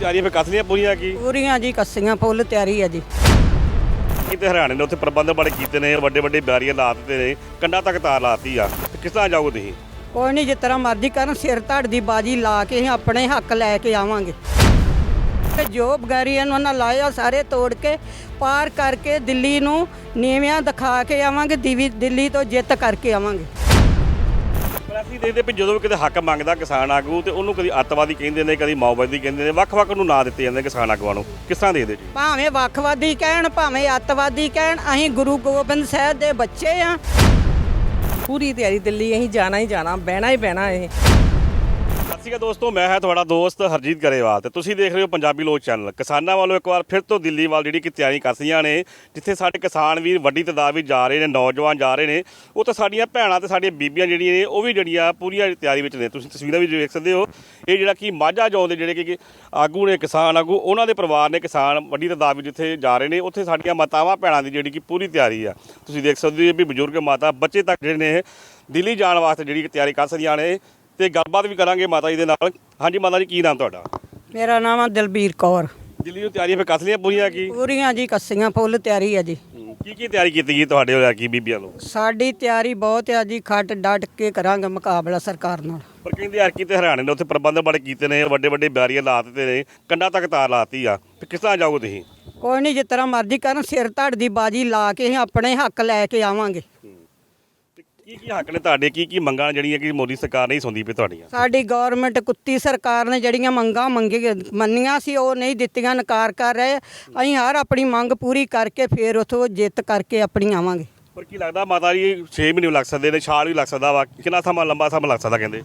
ਤਿਆਰੀਆਂ ਫਿਰ ਕੱਸ ਲੀਆਂ ਪੂਰੀਆਂ ਕੀ? ਪੂਰੀਆਂ ਜੀ ਕੱਸੀਆਂ ਫੁੱਲ ਤਿਆਰੀ ਆ ਜੀ। ਕਿਤੇ ਹਰਿਆਣੇ ਨੇ ਉੱਥੇ ਪ੍ਰਬੰਧ ਬੜੇ ਕੀਤੇ ਨੇ ਵੱਡੇ ਵੱਡੇ ਬੈਰੀਅਰ ਲਾ ਦਿੱਤੇ ਨੇ ਕੰਡਾ ਤੱਕ ਤਾਰ ਲਾਤੀ ਆ। ਕਿਸ ਤਰ੍ਹਾਂ ਜਾਓਗੇ ਤੁਸੀਂ? ਕੋਈ ਨਹੀਂ ਜਿਸ ਤਰ੍ਹਾਂ ਮਰਜ਼ੀ ਕਰਨ ਸਿਰ ਧੜ ਦੀ ਬਾਜੀ ਲਾ ਕੇ ਅਸੀਂ ਆਪਣੇ ਹੱਕ ਲੈ ਕੇ ਆਵਾਂਗੇ। ਤੇ ਜੋ ਬਗੈਰੀਆਂ ਨੂੰ ਉਹਨਾਂ ਲਾਇਆ ਸਾਰੇ ਤੋੜ ਕੇ ਪਾਰ ਕਰਕੇ ਦਿੱਲੀ ਨੂੰ ਨੀਵਿਆਂ ਦਿਖਾ ਕੇ ਆਵਾਂਗੇ ਦਿੱਲੀ ਤੋਂ ਜਿੱਤ ਕਰਕੇ ਆਵਾਂਗੇ। ਪਰ ਅਸੀਂ ਦੇਖਦੇ ਵੀ ਜਦੋਂ ਵੀ ਕਿਤੇ ਹੱਕ ਮੰਗਦਾ ਕਿਸਾਨ ਆਗੂ ਤੇ ਉਹਨੂੰ ਕਦੀ ਅੱਤਵਾਦੀ ਕਹਿੰਦੇ ਨੇ, ਕਦੀ ਮਾਓਵਾਦੀ ਕਹਿੰਦੇ ਨੇ, ਵੱਖ-ਵੱਖ ਨੂੰ ਨਾਂ ਦਿੱਤੇ ਜਾਂਦੇ ਕਿਸਾਨ ਆਗੂਆਂ ਨੂੰ। ਕਿਸ ਤਰ੍ਹਾਂ ਦੇਖਦੇ ਜੀ? ਭਾਵੇਂ ਵੱਖਵਾਦੀ ਕਹਿਣ, ਭਾਵੇਂ ਅੱਤਵਾਦੀ ਕਹਿਣ, ਅਸੀਂ ਗੁਰੂ ਗੋਬਿੰਦ ਸਾਹਿਬ ਦੇ ਬੱਚੇ ਆ। ਪੂਰੀ ਤਿਆਰੀ ਦਿੱਲੀ ਅਸੀਂ ਜਾਣਾ ਹੀ ਜਾਣਾ, ਬਹਿਣਾ ਹੀ ਬਹਿਣਾ ਇਹ। ਸਤਿ ਸ਼੍ਰੀ ਅਕਾਲ ਦੋਸਤੋ, ਮੈਂ ਹਾਂ ਤੁਹਾਡਾ ਦੋਸਤ ਹਰਜੀਤ ਗਰੇਵਾਲ ਤੇ ਤੁਸੀਂ ਦੇਖ ਰਹੇ ਹੋ ਪੰਜਾਬੀ ਲੋਕ ਚੈਨਲ। ਕਿਸਾਨਾਂ ਵੱਲੋਂ ਇੱਕ ਵਾਰ ਫਿਰ ਤੋਂ ਦਿੱਲੀ ਵੱਲ ਜਿਹੜੀ ਕਿ ਤਿਆਰੀ ਕਰ ਕਰਸੀਆਂ ਨੇ, ਜਿੱਥੇ ਸਾਡੇ ਕਿਸਾਨ ਵੀਰ ਵੱਡੀ ਤਾਦਾਦ ਵਿੱਚ ਜਾ ਰਹੇ ਨੇ, ਨੌਜਵਾਨ ਜਾ ਰਹੇ ਨੇ, ਉਹ ਤਾਂ ਸਾਡੀਆਂ ਭੈਣਾਂ ਤੇ ਸਾਡੀਆਂ ਬੀਬੀਆਂ ਜਿਹੜੀਆਂ ਨੇ, ਉਹ ਵੀ ਜਿਹੜੀਆਂ ਪੂਰੀਆਂ ਤਿਆਰੀ ਵਿੱਚ ਨੇ। ਤੁਸੀਂ ਤਸਵੀਰਾਂ ਵੀ ਦੇਖ ਸਕਦੇ ਹੋ, ਇਹ ਜਿਹੜਾ ਕਿ ਮਾਝਾ ਜੋਂ ਦੇ ਜਿਹੜੇ ਕਿ ਕਿ ਆਗੂ ਨੇ, ਕਿਸਾਨ ਆਗੂ, ਉਹਨਾਂ ਦੇ ਪਰਿਵਾਰ ਨੇ ਕਿਸਾਨ ਵੱਡੀ ਤਾਦਾਦ ਵਿੱਚ ਜਿੱਥੇ ਜਾ ਰਹੇ ਨੇ, ਉੱਥੇ ਸਾਡੀਆਂ ਮਾਤਾਵਾਂ ਭੈਣਾਂ ਦੀ ਜਿਹੜੀ ਕਿ ਪੂਰੀ ਤਿਆਰੀ ਆ। ਤੁਸੀਂ ਦੇਖ ਸਕਦੇ ਹੋ ਵੀ ਬਜ਼ੁਰਗ ਮਾਤਾ ਬੱਚੇ ਤੱਕ ਜਿਹੜੇ ਨੇ, ਦਿੱਲੀ ਜਾਣ ਵਾਸਤੇ ਜਿਹੜੀ ਕਿ ਤਿਆਰੀ ਕਰ ਸਕਦੀਆਂ ਨੇ। ਤੇ ਗੱਲਬਾਤ ਵੀ ਕਰਾਂਗੇ ਮਾਤਾ ਜੀ ਦੇ ਨਾਲ। ਹਾਂਜੀ ਮਾਤਾ ਜੀ ਕੀ ਨਾਮ ਤੁਹਾਡਾ? ਮੇਰਾ ਨਾਮ ਆ ਦਲਬੀਰ ਕੌਰ। ਦਿੱਲੀ ਨੂੰ ਤਿਆਰੀਆਂ ਫਿਰ ਕੱਸ ਪੂਰੀਆਂ ਕੀ? ਪੂਰੀਆਂ ਜੀ ਕੱਸੀਆਂ ਫੁੱਲ ਤਿਆਰੀ ਆ ਜੀ। ਕੀ ਕੀ ਤਿਆਰੀ ਕੀਤੀ ਗਈ ਤੁਹਾਡੇ ਵੱਲੋਂ ਕੀ ਬੀਬੀਆਂ ਨੂੰ? ਸਾਡੀ ਤਿਆਰੀ ਬਹੁਤ ਆ ਜੀ ਖੱਟ ਡਟ ਕੇ ਕਰਾਂਗੇ ਮੁਕਾਬਲਾ ਸਰਕਾਰ ਨਾਲ। ਪਰ ਕਹਿੰਦੇ ਯਾਰ ਕੀ ਤੇ ਹਰਿਆਣੇ ਨੇ ਉੱਥੇ ਪ੍ਰਬੰਧ ਬੜੇ ਕੀਤੇ ਨੇ ਵੱਡੇ ਵੱਡੇ ਬੈਰੀਅਰ ਲਾ ਦਿੱਤੇ ਨੇ ਕੰਡਾ ਤੱਕ ਤਾਰ ਲਾਤੀ ਆ। ਫਿਰ ਕਿਸ ਤਰ੍ਹਾਂ ਜਾਓਗੇ ਤੁਸੀਂ? ਕੋਈ ਨਹੀਂ ਜਿਸ ਤਰ੍ਹਾਂ ਮਰਜ਼ੀ ਕਰਨ ਸਿਰ ਧੜ ਦੀ ਬਾਜੀ ਲਾ ਕੇ ਆਪਣੇ ਹੱਕ ਲੈ ਕੇ ਆਵਾਂਗੇ। ਕੀ ਕੀ ਹੱਕ ਨੇ ਤੁਹਾਡੇ? ਕੀ ਕੀ ਮੰਗਾਂ ਜਿਹੜੀਆਂ ਕਿ ਮੋਦੀ ਸਰਕਾਰ ਨਹੀਂ ਸੁਣਦੀ ਪਈ ਤੁਹਾਡੀਆਂ? ਸਾਡੀ ਗਵਰਨਮੈਂਟ ਕੁੱਤੀ ਸਰਕਾਰ ਨੇ ਜਿਹੜੀਆਂ ਮੰਗਾਂ ਮੰਗੀ ਮੰਨੀਆਂ ਸੀ ਉਹ ਨਹੀਂ ਦਿੱਤੀਆਂ ਨਕਾਰ ਕਰ ਰਹੇ। ਅਸੀਂ ਹਰ ਆਪਣੀ ਮੰਗ ਪੂਰੀ ਕਰਕੇ ਫੇਰ ਉਥੋਂ ਜਿੱਤ ਕਰਕੇ ਆਪਣੀ ਆਵਾਂਗੇ। ਪਰ ਕੀ ਲੱਗਦਾ? ਮਾਤਾ ਜੀ 6 ਮਹੀਨੇ ਲੱਗ ਸਕਦੇ ਨੇ ਛਾਲ ਵੀ ਲੱਗ ਸਕਦਾ ਵਾ। ਕਿੰਨਾ ਸਮਾਂ ਲੰਬਾ ਸਮਾਂ ਲੱਗ ਸਕਦਾ ਕਹਿੰਦੇ?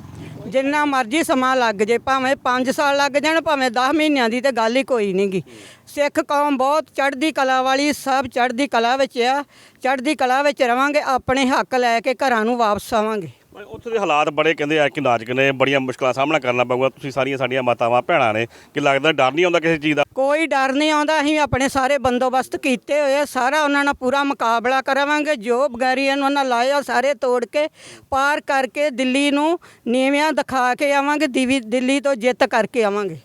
ਜਿੰਨਾ ਮਰਜ਼ੀ ਸਮਾਂ ਲੱਗ ਜੇ, ਭਾਵੇਂ 5 ਸਾਲ ਲੱਗ ਜਾਣ, ਭਾਵੇਂ 10 ਮਹੀਨਿਆਂ ਦੀ ਤੇ ਗੱਲ ਹੀ ਕੋਈ ਨਹੀਂਗੀ ਸਿੱਖ ਕੌਮ ਬਹੁਤ ਚੜ੍ਹਦੀ ਕਲਾ ਵਾਲੀ, ਸਭ ਚੜ੍ਹਦੀ ਕਲਾ ਵਿੱਚ ਆ। ਚੜ੍ਹਦੀ ਕਲਾ ਵਿੱਚ ਰਵਾਂਗੇ, ਆਪਣੇ ਹੱਕ ਲੈ ਕੇ ਘਰਾਂ ਨੂੰ ਵਾਪਸ ਆਵਾਂਗੇ। ਪਰ ਉੱਥੇ ਦੇ ਹਾਲਾਤ ਬੜੇ ਕਹਿੰਦੇ ਆ ਕਿ ਨਾਜ਼ੁਕ ਨੇ ਬੜੀਆਂ ਮੁਸ਼ਕਲਾਂ ਸਾਹਮਣਾ ਕਰਨਾ ਪਊਗਾ। ਤੁਸੀਂ ਸਾਰੀਆਂ ਸਾਡੀਆਂ ਮਾਤਾਵਾਂ ਭੈਣਾਂ ਨੇ ਕਿ ਲੱਗਦਾ ਡਰ ਨਹੀਂ ਆਉਂਦਾ ਕਿਸੇ ਚੀਜ਼ ਦਾ? ਕੋਈ ਡਰ ਨਹੀਂ ਆਉਂਦਾ ਅਸੀਂ ਆਪਣੇ ਸਾਰੇ ਬੰਦੋਬਸਤ ਕੀਤੇ ਹੋਏ ਆ। ਸਾਰਾ ਉਹਨਾਂ ਨਾਲ ਪੂਰਾ ਮੁਕਾਬਲਾ ਕਰਾਵਾਂਗੇ। ਜੋ ਬਗੈਰੀਆਂ ਨੂੰ ਉਹਨਾਂ ਲਾਇਆ ਸਾਰੇ ਤੋੜ ਕੇ ਪਾਰ ਕਰਕੇ ਦਿੱਲੀ ਨੂੰ ਨੀਵਿਆਂ ਦਿਖਾ ਕੇ ਆਵਾਂਗੇ ਦੀਵੀ ਦਿੱਲੀ ਤੋਂ ਜਿੱਤ ਕਰਕੇ ਆਵਾਂਗੇ।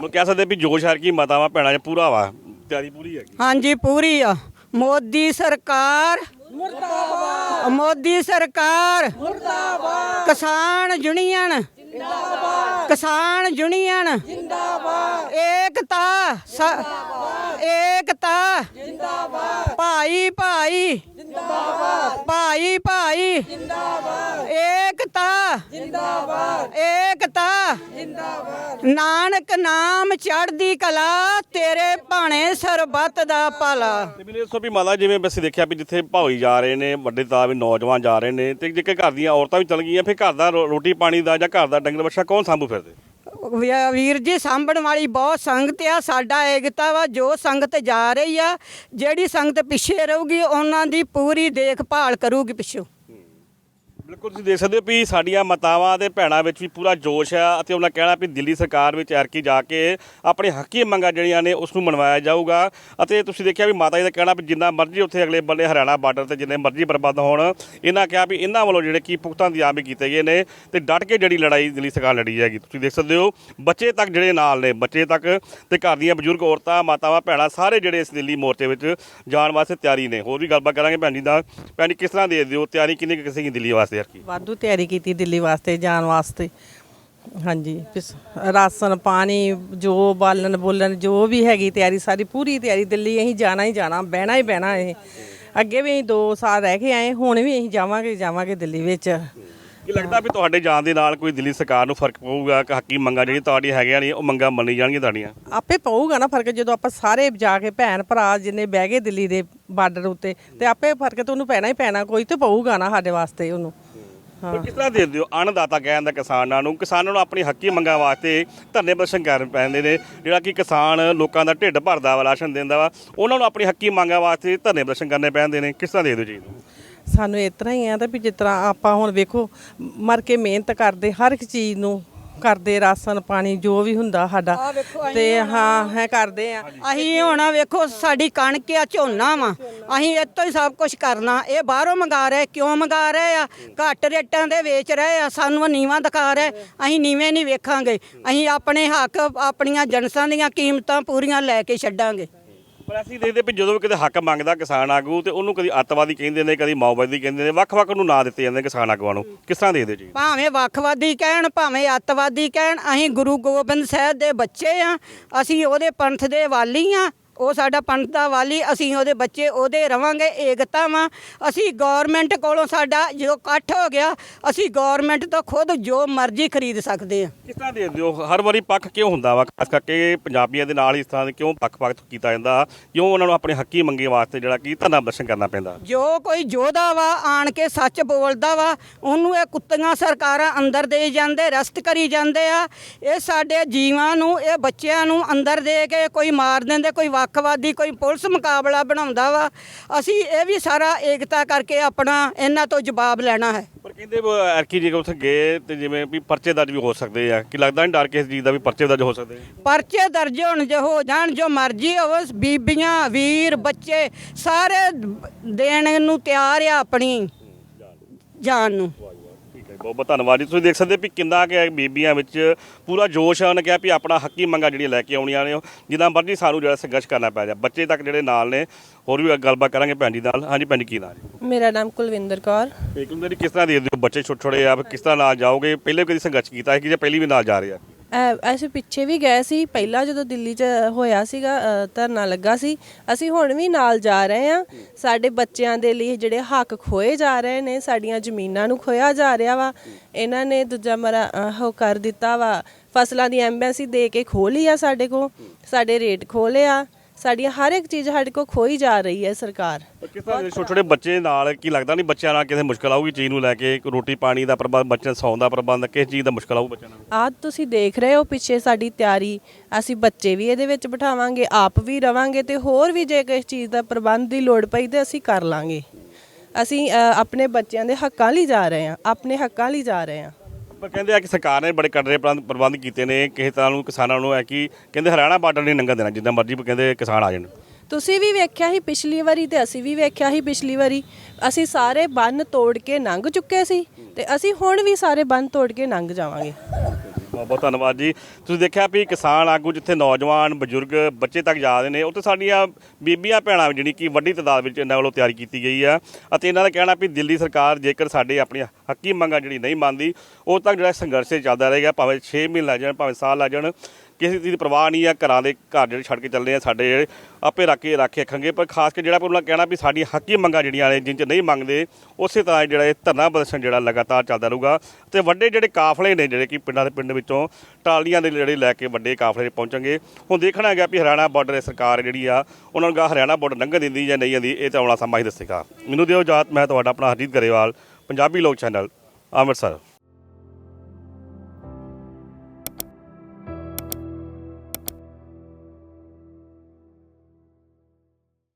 ਮੈਂ ਕਹਿ ਸਕਦੇ ਵੀ ਜੋਸ਼ ਹਰ ਕੀ ਮਾਤਾਵਾਂ ਭੈਣਾਂ 'ਚ ਪੂਰਾ ਵਾ। ਤਿਆਰੀ ਪੂਰੀ ਹੈਗੀ। ਹਾਂਜੀ ਪੂਰੀ ਆ। ਮੋਦੀ ਸਰਕਾਰ ਮੁਰਦਾਬਾਦ। ਮੋਦੀ ਸਰਕਾਰ। ਮੁਰਦਾਬਾਦ। ਕਿਸਾਨ ਯੂਨੀਅਨ। ਜਿੰਦਾਬਾਦ। ਕਿਸਾਨ ਯੂਨੀਅਨ। ਜਿੰਦਾਬਾਦ। ਏਕਤਾ। ਜਿੰਦਾਬਾਦ। ਏਕਤਾ। ਜਿੰਦਾਬਾਦ। ਭਾਈ ਭਾਈ ਜਿੰਦਾਬਾਦ। ਭਾਈ ਭਾਈ। ਜਿੰਦਾਬਾਦ। ਏਕਤਾ। ਜਿੰਦਾਬਾਦ। ਏਕਤਾ। ਜਿੰਦਾਬਾਦ। ਨਾਨਕ ਨਾਮ ਚੜ੍ਹਦੀ ਕਲਾ ਤੇਰੇ ਭਾਣੇ ਸਰਬੱਤ ਦਾ ਭਲਾ ਤੇ ਮੈਨੂੰ ਦੱਸੋ ਵੀ ਮਾਤਾ ਜਿਵੇਂ ਅਸੀਂ ਦੇਖਿਆ ਵੀ ਜਿੱਥੇ ਭਾਈ ਜਾ ਰਹੇ ਨੇ ਵੱਡੇ ਤਾਂ ਵੀ ਨੌਜਵਾਨ ਜਾ ਰਹੇ ਨੇ ਤੇ ਜੇ ਘਰ ਦੀਆਂ ਔਰਤਾਂ ਵੀ ਚਲ ਗਈਆਂ ਫਿਰ ਘਰ ਦਾ ਰੋ- ਰੋਟੀ ਪਾਣੀ ਦਾ ਜਾਂ ਘਰ ਦਾ ਡੰਗਰ ਬੱਛਾ ਕੌਣ ਸੰਭੂ ਫਿਰਦੇ? ਵੀ- ਵੀਰ ਜੀ, ਸਾਂਭਣ ਵਾਲੀ ਬਹੁਤ ਸੰਗਤ ਆ, ਸਾਡਾ ਏਕਤਾ ਵਾ, ਜੋ ਸੰਗਤ ਜਾ ਰਹੀ ਆ, ਜਿਹੜੀ ਸੰਗਤ ਪਿੱਛੇ ਰਹੂਗੀ, ਉਹਨਾਂ ਦੀ ਪੂਰੀ ਦੇਖਭਾਲ ਕਰੂਗੀ ਪਿੱਛੋਂ। ਬਿਲਕੁਲ ਤੁਸੀਂ ਦੇਖ ਸਕਦੇ ਹੋ ਵੀ ਸਾਡੀਆਂ ਮਾਤਾਵਾਂ ਤੇ ਭੈਣਾਂ ਵਿੱਚ ਵੀ ਪੂਰਾ ਜੋਸ਼ ਆ ਅਤੇ ਉਹਨਾਂ ਕਹਿਣਾ ਵੀ ਦਿੱਲੀ ਸਰਕਾਰ ਵਿੱਚ ਐਰਕੀ ਜਾ ਕੇ ਆਪਣੇ ਹੱਕੀ ਮੰਗਾਂ ਜਿਹੜੀਆਂ ਨੇ ਉਸ ਨੂੰ ਮਨਵਾਇਆ ਜਾਊਗਾ। ਅਤੇ ਤੁਸੀਂ ਦੇਖਿਆ ਵੀ ਮਾਤਾ ਜੀ ਦਾ ਕਹਿਣਾ ਵੀ ਜਿੰਨਾ ਮਰਜ਼ੀ ਉੱਥੇ ਅਗਲੇ ਬੰਨੇ ਹਰਿਆਣਾ ਬਾਰਡਰ ਤੇ ਜਿੰਨੇ ਮਰਜ਼ੀ ਬਰਬਾਦ ਹੋਣ, ਇਹਨਾਂ ਕਿਹਾ ਵੀ ਇਹਨਾਂ ਵੱਲੋਂ ਜਿਹੜੇ ਕੀ ਪੁਖਤਾ ਇੰਤਜ਼ਾਮ ਵੀ ਕੀਤੇ ਗਏ ਨੇ ਤੇ ਡਟ ਕੇ ਜਿਹੜੀ ਲੜਾਈ ਦਿੱਲੀ ਸਰਕਾਰ ਲੜੀ ਜਾਏਗੀ। ਤੁਸੀਂ ਦੇਖ ਸਕਦੇ ਹੋ, ਬੱਚੇ ਤੱਕ ਜਿਹੜੇ ਨਾਲ ਨੇ, ਬੱਚੇ ਤੱਕ ਤੇ ਘਰ ਦੀਆਂ ਬਜ਼ੁਰਗ ਔਰਤਾਂ, ਮਾਤਾਵਾਂ, ਭੈਣਾਂ ਸਾਰੇ ਜਿਹੜੇ ਇਸ ਦਿੱਲੀ ਮੋਰਚੇ ਵਿੱਚ ਜਾਣ ਵਾਸਤੇ ਤਿਆਰੀ ਨੇ। ਹੋਰ ਵੀ ਗੱਲਬਾਤ ਕਰਾਂਗੇ ਭੈਣ ਜੀ ਦਾ ਭੈਣ ਜੀ, ਕਿਸ ਤਰ੍ਹਾਂ ਦੇ ਦਿਓ ਤਿਆਰੀ? ਕਿੰਨੀ ਕੁ ਕਿਸੇ ਦਿੱਲੀ ਵਾਸਤੇ ਕੀ ਵਾਧੂ ਤਿਆਰੀ ਕੀਤੀ ਦਿੱਲੀ ਵਾਸਤੇ ਜਾਣ ਵਾਸਤੇ। ਹਾਂਜੀ ਪਿਸ- ਰਾਸ਼ਨ ਪਾਣੀ ਜੋ ਬਾਲਣ ਬੋਲਣ ਜੋ ਵੀ ਹੈਗੀ ਤਿਆਰੀ ਸਾਰੀ ਪੂਰੀ ਤਿਆਰੀ ਦਿੱਲੀ ਅਸੀਂ ਜਾਣਾ ਹੀ ਜਾਣਾ ਬਹਿਣਾ ਹੀ ਬਹਿਣਾ ਇਹ। ਅੱਗੇ ਵੀ ਅਸੀਂ 2 ਸਾਲ ਰਹਿ ਕੇ ਆਏ ਹੁਣ ਵੀ ਅਸੀਂ ਜਾਵਾਂਗੇ ਜਾਵਾਂਗੇ ਦਿੱਲੀ ਵਿੱਚ। ਕੀ ਲੱਗਦਾ ਵੀ ਤੁਹਾਡੇ ਜਾਣ ਦੇ ਨਾਲ ਕੋਈ ਦਿੱਲੀ ਸਰਕਾਰ ਨੂੰ ਫ਼ਰਕ ਪਊਗਾ ਕਿ ਹੱਕੀ ਮੰਗਾਂ ਜਿਹੜੀ ਤੁਹਾਡੀ ਹੈਗੀਆਂ ਨੇ ਉਹ ਮੰਗਾਂ ਮੰਨੀ ਜਾਣਗੀਆਂ ਤੁਹਾਡੀਆਂ? ਆਪੇ ਪਊਗਾ ਨਾ ਫ਼ਰਕ ਜਦੋਂ ਆਪਾਂ ਸਾਰੇ ਜਾ ਕੇ ਭੈਣ ਭਰਾ ਜਿੰਨੇ ਬਹਿ ਗਏ ਦਿੱਲੀ ਦੇ ਬਾਰਡਰ ਉੱਤੇ ਤੇ ਆਪੇ ਫ਼ਰਕ ਤਾਂ ਉਹਨੂੰ ਪੈਣਾ ਹੀ ਪੈਣਾ ਕੋਈ ਤੇ ਪਊਗਾ ਨਾ ਸਾਡੇ ਵਾਸਤੇ ਉਹਨੂੰ। ਪਰ ਕਿਸ ਤਰ੍ਹਾਂ ਦੇ ਦਿਓ ਅਨਦਾਤਾ ਕਹਿੰਦਾ ਕਿਸਾਨਾਂ ਨੂੰ ਕਿਸਾਨਾਂ ਨੂੰ ਆਪਣੀ ਹੱਕੀ ਮੰਗਾਂ ਵਾਸਤੇ ਧਰਨੇ ਪ੍ਰਦਰਸ਼ਨ ਕਰਨ ਪੈਂਦੇ ਨੇ ਜਿਹੜਾ ਕਿ ਕਿਸਾਨ ਲੋਕਾਂ ਦਾ ਢਿੱਡ ਭਰਦਾ ਵਾ ਰਾਸ਼ਨ ਦਿੰਦਾ ਵਾ ਉਹਨਾਂ ਨੂੰ ਆਪਣੀ ਹੱਕੀ ਮੰਗਾਂ ਵਾਸਤੇ ਧਰਨੇ ਪ੍ਰਦਰਸ਼ਨ ਕਰਨੇ ਪੈਂਦੇ ਨੇ। ਕਿਸ ਤਰ੍ਹਾਂ ਦੇ ਦਿਓ ਨੂੰ ਸਾਨੂੰ ਇਸ ਤਰ੍ਹਾਂ ਹੀ ਆ ਤਾਂ ਵੀ ਜਿਸ ਤਰ੍ਹਾਂ ਆਪਾਂ ਹੁਣ ਵੇਖੋ ਮਰ ਕੇ ਮਿਹਨਤ ਕਰਦੇ ਹਰ ਇੱਕ ਚੀਜ਼ ਨੂੰ ਕਰਦੇ ਰਾਸ਼ਨ ਪਾਣੀ ਜੋ ਵੀ ਹੁੰਦਾ ਸਾਡਾ। ਤੇ ਹਾਂ ਹੈ ਕਰਦੇ ਆ। ਅਸੀਂ ਹੁਣ ਵੇਖੋ ਸਾਡੀ ਕਣਕ ਆ ਝੋਨਾ ਵਾ। ਅਸੀਂ ਇੱਥੋਂ ਹੀ ਸਭ ਕੁਝ ਕਰਨਾ। ਇਹ ਬਾਹਰੋਂ ਮੰਗਾ ਰਹੇ ਕਿਉਂ ਮੰਗਾ ਰਹੇ ਆ? ਘੱਟ ਰੇਟਾਂ ਦੇ ਵੇਚ ਰਹੇ ਆ ਸਾਨੂੰ ਨੀਵਾਂ ਦਿਖਾ ਰਹੇ। ਅਸੀਂ ਨੀਵੇਂ ਨਹੀਂ ਵੇਖਾਂਗੇ। ਅਸੀਂ ਆਪਣੇ ਹੱਕ ਆਪਣੀਆਂ ਜਨਸਾਂ ਦੀਆਂ ਕੀਮਤਾਂ ਪੂਰੀਆਂ ਲੈ ਕੇ ਛੱਡਾਂਗੇ। ਪਰ ਅਸੀਂ ਦੇਖਦੇ ਵੀ ਜਦੋਂ ਵੀ ਕਿਤੇ ਹੱਕ ਮੰਗਦਾ ਕਿਸਾਨ ਆਗੂ ਤੇ ਉਹਨੂੰ ਕਦੀ ਅੱਤਵਾਦੀ ਕਹਿੰਦੇ ਨੇ, ਕਦੀ ਮਾਓਵਾਦੀ ਕਹਿੰਦੇ ਨੇ, ਵੱਖ-ਵੱਖ ਨੂੰ ਨਾਂ ਦਿੱਤੇ ਜਾਂਦੇ ਕਿਸਾਨ ਆਗੂਆਂ ਨੂੰ। ਕਿਸ ਤਰ੍ਹਾਂ ਦੇਖਦੇ ਜੀ? ਭਾਵੇਂ ਵੱਖਵਾਦੀ ਕਹਿਣ, ਭਾਵੇਂ ਅੱਤਵਾਦੀ ਕਹਿਣ, ਅਸੀਂ ਗੁਰੂ ਗੋਬਿੰਦ ਸਾਹਿਬ ਦੇ ਬੱਚੇ ਆ, ਅਸੀਂ ਉਹਦੇ ਪੰਥ ਦੇ ਵਾਲੀ ਆ ਉਹ ਸਾਡਾ ਦਾ ਵਾਲੀ ਅਸੀਂ ਉਹਦੇ ਬੱਚੇ ਉਹਦੇ ਰਵਾਂਗੇ ਏਕਤਾ ਵਾਂ। ਅਸੀਂ ਗਵਰਨਮੈਂਟ ਕੋਲੋਂ ਸਾਡਾ ਜੋ ਇਕੱਠ ਹੋ ਗਿਆ ਅਸੀਂ ਗਵਰਨਮੈਂਟ ਤੋਂ ਖੁਦ ਜੋ ਮਰਜ਼ੀ ਖਰੀਦ ਸਕਦੇ ਆ। ਕਿਸ ਤਰ੍ਹਾਂ ਦੇਖਦੇ ਹੋ? ਹਰ ਵਾਰੀ ਪੱਖ ਕਿਉਂ ਹੁੰਦਾ ਵਾ? ਖਾਸ ਕਰਕੇ ਪੰਜਾਬੀਆਂ ਦੇ ਨਾਲ ਇਸ ਤਰ੍ਹਾਂ ਦੇ ਕਿਉਂ ਪੱਖ-ਪੱਖ ਕੀਤਾ ਜਾਂਦਾ? ਕਿਉਂ ਉਹਨਾਂ ਨੂੰ ਆਪਣੇ ਹੱਕੀ ਮੰਗੇ ਵਾਸਤੇ ਜਿਹੜਾ ਕੀ ਧਰਨਾ ਪ੍ਰਦਰਸ਼ਨ ਕਰਨਾ ਪੈਂਦਾ? ਜੋ ਕੋਈ ਯੋਧਾ ਵਾ ਆਣ ਕੇ ਸੱਚ ਬੋਲਦਾ ਵਾ ਉਹਨੂੰ ਇਹ ਕੁੱਤੀਆਂ ਸਰਕਾਰਾਂ ਅੰਦਰ ਦੇ ਜਾਂਦੇ ਰਸਤ ਕਰੀ ਜਾਂਦੇ ਆ। ਇਹ ਸਾਡੇ ਜੀਵਾਂ ਨੂੰ ਇਹ ਬੱਚਿਆਂ ਨੂੰ ਅੰਦਰ ਦੇ ਕੇ ਕੋਈ ਮਾਰ ਦਿੰਦੇ ਕੋਈ ਵੱਖਵਾਦੀ ਕੋਈ ਪੁਲਿਸ ਮੁਕਾਬਲਾ ਬਣਾਉਂਦਾ ਵਾ ਅਸੀਂ ਇਹ ਵੀ ਸਾਰਾ ਏਕਤਾ ਕਰਕੇ ਆਪਣਾ ਇਹਨਾਂ ਤੋਂ ਜਵਾਬ ਲੈਣਾ ਹੈ। ਪਰ ਕਹਿੰਦੇ ਐਰਕੀ ਜੀ ਉੱਥੇ ਗਏ ਤੇ ਜਿਵੇਂ ਵੀ ਪਰਚੇ ਦਰਜ ਵੀ ਹੋ ਸਕਦੇ ਆ ਕਿ ਲੱਗਦਾ ਨਹੀਂ ਡਰ ਕਿਸੇ ਚੀਜ਼ ਦਾ ਵੀ ਪਰਚੇ ਦਰਜ ਹੋ ਸਕਦੇ ਪਰਚੇ ਦਰਜ ਹੋਣ ਜੋ ਹੋ ਜਾਣ ਜੋ ਮਰਜ਼ੀ ਹੋਵੇ ਬੀਬੀਆਂ ਵੀਰ ਬੱਚੇ ਸਾਰੇ ਦੇਣ ਨੂੰ ਤਿਆਰ ਆ ਆਪਣੀ ਜਾਨ ਨੂੰ। ਬਹੁਤ ਬਹੁਤ ਧੰਨਵਾਦ ਜੀ। ਤੁਸੀਂ ਦੇਖ ਸਕਦੇ ਵੀ ਕਿੰਨਾ ਕਿ ਬੀਬੀਆਂ ਵਿੱਚ ਪੂਰਾ ਜੋਸ਼ ਆ ਉਹਨੇ ਕਿਹਾ ਵੀ ਆਪਣਾ ਹੱਕੀ ਮੰਗਾਂ ਜਿਹੜੀਆਂ ਲੈ ਕੇ ਆਉਣੀਆਂ ਨੇ ਜਿੱਦਾਂ ਮਰਜ਼ੀ ਸਾਨੂੰ ਜਿਹੜਾ ਸੰਘਰਸ਼ ਕਰਨਾ ਪੈ ਜਾ ਬੱਚੇ ਤੱਕ ਜਿਹੜੇ ਨਾਲ ਨੇ ਹੋਰ ਵੀ ਗੱਲਬਾਤ ਕਰਾਂਗੇ ਭੈਣ ਜੀ ਨਾਲ। ਹਾਂਜੀ ਭੈਣ ਜੀ ਕੀ ਨਾਮ ਜੀ? ਮੇਰਾ ਨਾਮ ਕੁਲਵਿੰਦਰ ਕੌਰ। ਇੱਕ ਹੁੰਦੇ ਕਿਸ ਤਰ੍ਹਾਂ ਦੇਖਦੇ ਹੋ ਬੱਚੇ ਛੋਟੇ ਛੋਟੇ ਆ? ਕਿਸ ਤਰ੍ਹਾਂ ਨਾਲ ਜਾਓਗੇ? ਪਹਿਲੇ ਕਦੀ ਸੰਘਰਸ਼ ਕੀਤਾ ਹੈ ਕਿ ਜਾਂ ਪਹਿਲੀ ਵੀ ਨਾਲ ਜਾ ਰਹੇ ਆ? ਐ- ਅਸੀਂ ਪਿੱਛੇ ਵੀ ਗਏ ਸੀ ਪਹਿਲਾਂ ਜਦੋਂ ਦਿੱਲੀ 'ਚ ਹੋਇਆ ਸੀਗਾ ਅ, ਧਰਨਾ ਲੱਗਾ ਸੀ ਅਸੀਂ ਹੁਣ ਵੀ ਨਾਲ ਜਾ ਰਹੇ ਹਾਂ। ਸਾਡੇ ਬੱਚਿਆਂ ਦੇ ਲਈ ਜਿਹੜੇ ਹੱਕ ਖੋਏ ਜਾ ਰਹੇ ਨੇ ਸਾਡੀਆਂ ਜ਼ਮੀਨਾਂ ਨੂੰ ਖੋਇਆ ਜਾ ਰਿਹਾ ਵਾ। ਇਹਨਾਂ ਨੇ ਦੂਜਾ ਮਰਾ ਅ, ਉਹ ਕਰ ਦਿੱਤਾ ਵਾ। ਫਸਲਾਂ ਦੀ ਐਮਬੈਸੀ ਦੇ ਕੇ ਖੋਹ ਲਈ ਆ ਸਾਡੇ ਕੋਲ। ਸਾਡੇ ਰੇਟ ਖੋਹ ਲਿਆ। ਸਾਡੀਆਂ ਹਰ ਇੱਕ ਚੀਜ਼ ਸਾਡੇ ਕੋ ਖੋਈ ਜਾ ਰਹੀ ਹੈ ਸਰਕਾਰ। ਕਿਸ ਤਰ੍ਹਾਂ ਛੋਟੇ ਛੋਟੇ ਬੱਚੇ ਨਾਲ ਕੀ ਲੱਗਦਾ ਨਹੀਂ ਬੱਚਿਆਂ ਨਾਲ ਕਿਸੇ ਮੁਸ਼ਕਲ ਆਊਗੀ ਚੀਜ਼ ਨੂੰ ਲੈ ਕੇ ਰੋਟੀ ਪਾਣੀ ਦਾ ਪ੍ਰਬੰਧ ਬੱਚਿਆਂ ਸੌਣ ਦਾ ਪ੍ਰਬੰਧ ਕਿਸ ਚੀਜ਼ ਦਾ ਮੁਸ਼ਕਲ ਆਊ ਬੱਚਿਆਂ ਨਾਲ? ਆਹ ਤੁਸੀਂ ਦੇਖ ਰਹੇ ਹੋ ਪਿੱਛੇ ਸਾਡੀ ਤਿਆਰੀ। ਅਸੀਂ ਬੱਚੇ ਵੀ ਇਹਦੇ ਵਿੱਚ ਬਿਠਾਵਾਂਗੇ ਆਪ ਵੀ ਰਵਾਂਗੇ ਤੇ ਹੋਰ ਵੀ ਜੇ ਕਿਸੇ ਚੀਜ਼ ਦਾ ਪ੍ਰਬੰਧ ਦੀ ਲੋੜ ਪਈ ਤੇ ਅਸੀਂ ਕਰ ਲਾਂਗੇ। ਅਸੀਂ ਅ, ਆਪਣੇ ਬੱਚਿਆਂ ਦੇ ਹੱਕਾਂ ਲਈ ਜਾ ਰਹੇ ਹਾਂ ਆਪਣੇ ਹੱਕਾਂ ਲਈ ਜਾ ਰਹੇ ਹਾਂ। ਪਰ ਕਹਿੰਦੇ ਆ ਕਿ ਸਰਕਾਰ ਨੇ ਬੜੇ ਕੜਰੇ ਪ੍ਰਬੰਧ ਪ੍ਰਬੰਧ ਕੀਤੇ ਨੇ, ਕਿਸੇ ਤਰ੍ਹਾਂ ਨੂੰ ਕਿਸਾਨਾਂ ਨੂੰ ਹੈ ਕਿ ਕਹਿੰਦੇ ਹਰਿਆਣਾ ਬਾਰਡਰ ਨਹੀਂ ਲੰਘਣ ਦੇਣਾ, ਜਿੱਦਾਂ ਮਰਜ਼ੀ ਕਹਿੰਦੇ ਕਿਸਾਨ ਆ ਜਾਣ। ਤੁਸੀਂ ਵੀ ਵੇਖਿਆ ਸੀ ਪਿਛਲੀ ਵਾਰੀ ਤੇ ਅਸੀਂ ਵੀ ਵੇਖਿਆ ਸੀ ਪਿਛਲੀ ਵਾਰੀ। ਅਸੀਂ ਸਾਰੇ ਬੰਨ ਤੋੜ ਕੇ ਲੰਘ ਚੁੱਕੇ ਸੀ ਤੇ ਅਸੀਂ ਹੁਣ ਵੀ ਸਾਰੇ ਬੰਨ ਤੋੜ ਕੇ ਲੰਘ ਜਾਵਾਂਗੇ। ਬਹੁਤ ਬਹੁਤ ਧੰਨਵਾਦ ਜੀ। ਤੁਸੀਂ ਦੇਖਿਆ ਵੀ ਕਿਸਾਨ ਆਗੂ ਜਿੱਥੇ ਨੌਜਵਾਨ, ਬਜ਼ੁਰਗ, ਬੱਚੇ ਤੱਕ ਜਾ ਰਹੇ ਨੇ, ਉੱਥੇ ਸਾਡੀਆਂ ਬੀਬੀਆਂ ਭੈਣਾਂ ਜਿਹੜੀ ਕਿ ਵੱਡੀ ਤਾਦਾਦ ਵਿੱਚ ਇਹਨਾਂ ਵੱਲੋਂ ਤਿਆਰੀ ਕੀਤੀ ਗਈ ਆ। ਅਤੇ ਇਹਨਾਂ ਦਾ ਕਹਿਣਾ ਵੀ ਦਿੱਲੀ ਸਰਕਾਰ ਜੇਕਰ ਸਾਡੇ ਆਪਣੀਆਂ ਹੱਕੀ ਮੰਗਾਂ ਜਿਹੜੀ ਨਹੀਂ ਮੰਨਦੀ ਉਹ ਤੱਕ ਜਿਹੜਾ ਸੰਘਰਸ਼ ਚੱਲਦਾ ਰਹੇਗਾ, ਭਾਵੇਂ 6 ਮਹੀਨੇ ਲੱਗ ਜਾਣ, ਭਾਵੇਂ ਸਾਲ ਲੱਗ ਜਾਣ। ਕਿਸੇ ਚੀਜ਼ ਦੀ ਪਰਵਾਹ ਨਹੀਂ ਆ, ਘਰਾਂ ਦੇ ਘਰ ਜਿਹੜੇ ਛੱਡ ਕੇ ਚੱਲਦੇ ਆ, ਸਾਡੇ ਜਿਹੜੇ ਆਪੇ ਰੱਖ ਕੇ ਰੱਖੇ ਰੱਖਾਂਗੇ ਪਰ ਖਾਸ ਕਰ ਜਿਹੜਾ ਉਹਨਾਂ ਕਹਿਣਾ ਵੀ ਸਾਡੀਆਂ ਹੱਕੀ ਮੰਗਾਂ ਜਿਹੜੀਆਂ ਨੇ ਜਿੰਨ ਚ ਨਹੀਂ ਮੰਗਦੇ, ਉਸੇ ਤਰ੍ਹਾਂ ਜਿਹੜਾ ਇਹ ਧਰਨਾ ਪ੍ਰਦਰਸ਼ਨ ਜਿਹੜਾ ਲਗਾਤਾਰ ਚੱਲਦਾ ਰਹੂਗਾ। ਤੇ ਵੱਡੇ ਜਿਹੜੇ ਕਾਫਲੇ ਨੇ, ਜਿਹੜੇ ਕਿ ਪਿੰਡਾਂ ਦੇ ਪਿੰਡ ਵਿੱਚੋਂ ਟਾਲੀਆਂ ਦੇ ਜਿਹੜੇ ਲੈ ਕੇ ਵੱਡੇ ਕਾਫਲੇ ਪਹੁੰਚਣਗੇ। ਹੁਣ ਦੇਖਣਾ ਹੈਗਾ ਵੀ ਹਰਿਆਣਾ ਬਾਰਡਰ ਸਰਕਾਰ ਜਿਹੜੀ ਆ, ਉਹਨਾਂ ਨੂੰ ਗਾ ਹਰਿਆਣਾ ਬਾਰਡਰ ਲੰਘਣ ਦਿੰਦੀ ਜਾਂ ਨਹੀਂ ਦਿੰਦੀ, ਇਹ ਤਾਂ ਆਉਣਾ ਸਮਾਂ ਹੀ ਦੱਸੇਗਾ। ਮੈਨੂੰ ਦਿਓ ਇਜਾਜ਼ਤ, ਮੈਂ ਤੁਹਾਡਾ ਆਪਣਾ ਹਰਜੀਤ ਗਰੇਵਾਲ, ਪੰਜਾਬੀ ਲੋਕ ਚੈਨਲ ਅੰਮ੍ਰਿਤਸਰ।